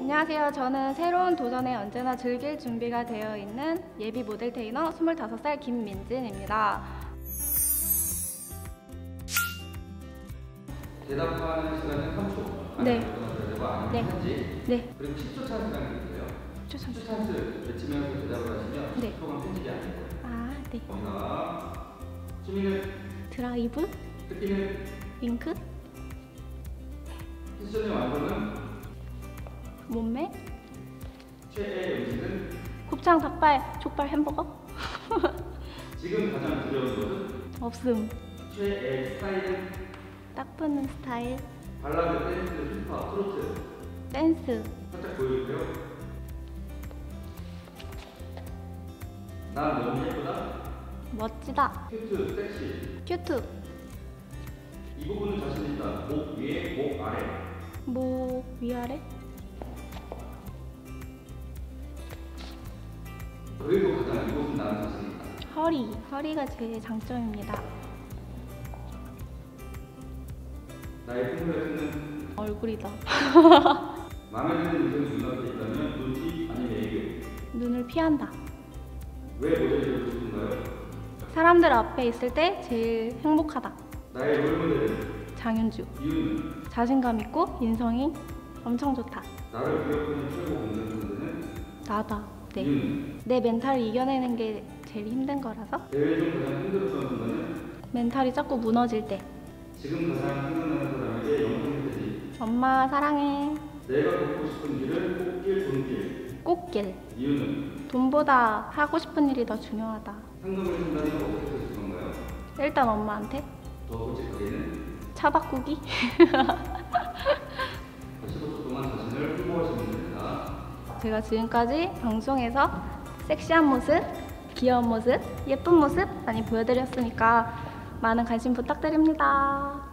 안녕하세요. 저는 새로운 도전에 언제나 즐길 준비가 되어 있는 예비 모델 테이너 25살 김민진입니다. 대답하는 시간은 3초. 네. 네. 편지. 네, 그리고 10초 찬스. 추천. 10초 찬스 외치면서 대답을 하시면 네. 10초간 편집이 안 돼요. 아, 네. 거기다가 취미는 드라이브, 특기는 윙크, 패션의 완성은 몸매, 최애 음식은 곱창, 닭발, 족발, 햄버거? 지금 가장 두려운 것은 없음. 최애 스타일은 딱 붙는 스타일, 발라드, 댄스, 힙합, 트로트 댄스, 살짝 보여주세요. 난 너무 예쁘다. 멋지다, 큐트, 섹시. 큐트, 이 부분은 자신 있다. 목 위에, 목 아래. 목 위아래, 허리. 허리가 제 장점입니다. 나의 풍물에 쓰는 얼굴이다. 마음에 드는 이성이 눈앞에 있다면 눈치 아니면 애교. 눈을 피한다. 왜 모델이 되고 싶은가요? 사람들 앞에 있을 때 제일 행복하다. 나의 롤모델은 장윤주. 이유는 자신감 있고 인성이 엄청 좋다. 나를 기억하는 최고 상대는 나다. 네. 이유는 내 멘탈을 이겨내는 게 제일 힘든 거라서 대회 중 가장 힘들었던 순간은 멘탈이 자꾸 무너질 때 지금 가장 생각나는 사람에게 영상 메시지. 엄마 사랑해. 내가 걷고 싶은 길은 꽃길 돈길. 꽃길. 이유는 돈보다 하고 싶은 일이 더 중요하다. 상담을 준다면 어떻게 하실 건가요? 일단 엄마한테 더 솔직하게는 차 바꾸기. 15초 동안 자신을 홍보하시면 됩니다. 제가 지금까지 방송에서 섹시한 모습, 귀여운 모습, 예쁜 모습 많이 보여드렸으니까 많은 관심 부탁드립니다.